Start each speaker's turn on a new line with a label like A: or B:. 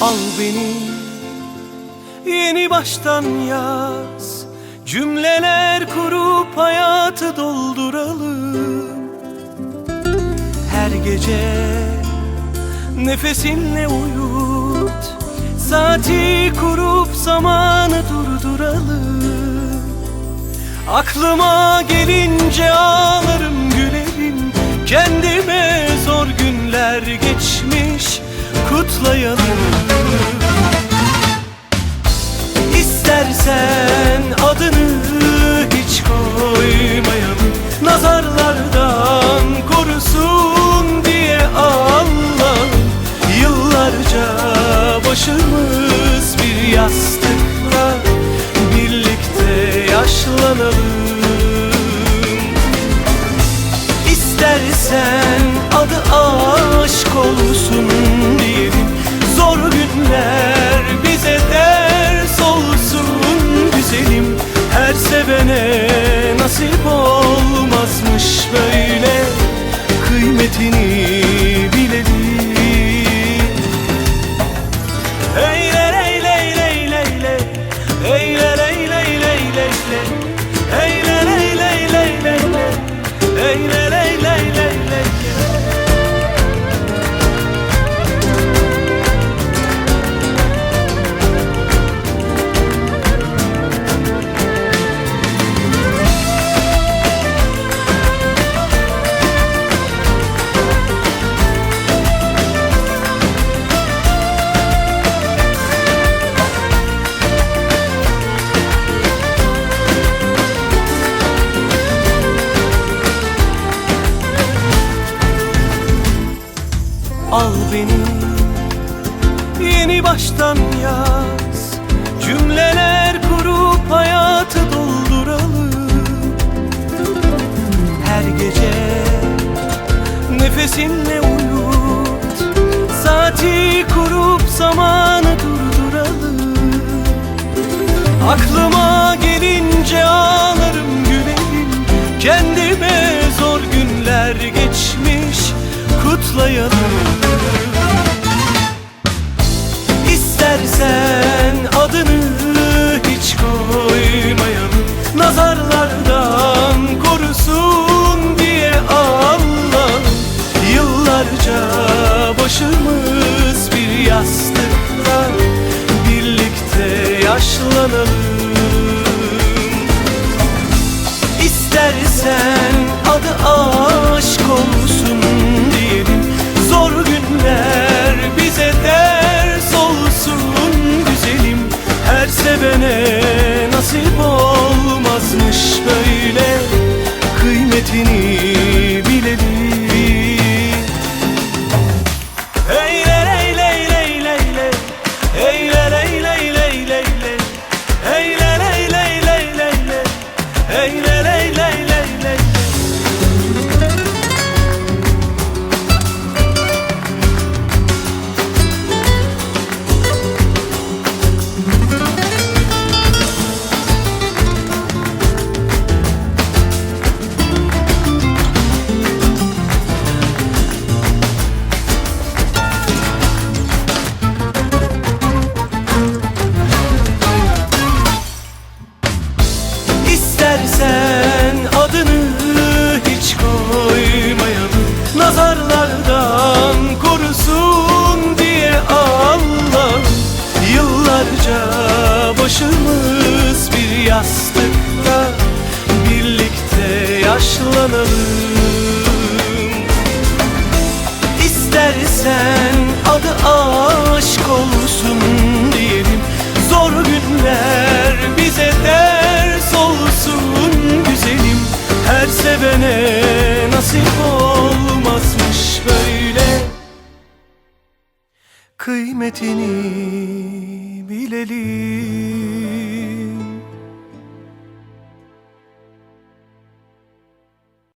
A: Al beni. Yeni baştan yaz. Cümleler kurup hayatı dolduralım. Her gece nefesinle uyut. Saati kurup zamanı durduralım. Aklıma gelince ağlarım gülerim. Kendime zor günler geçmiş kutlayalım. İstersen adını hiç koymayalım. Nazarlardan korusun diye Allah Yıllarca başımız bir yastıkla Birlikte yaşlanalım olmazmış böyle Kıymetini bilelim Eyle ley ley Eyle ley ley ley ley ley Eyle ley ley ley ley ley Eyle beni. Yeni baştan yaz Cümleler kurup hayatı dolduralım. Her gece nefesinle uyut Saati kurup zamanı durduralım. Aklıma gelince ağlarım gülerim Kendime zor günler geçmiş kutlayalım yaşlanalım İstersen adı aşk olsun diyelim. Zor günler bize ders olsun güzelim. Her sevene başımız bir yastıkta Birlikte yaşlanalım. İstersen adı aşk olsun diyelim. Zor günler bize ders olsun güzelim. Her sevene nasip olmazmış böyle. Kıymetini bilelim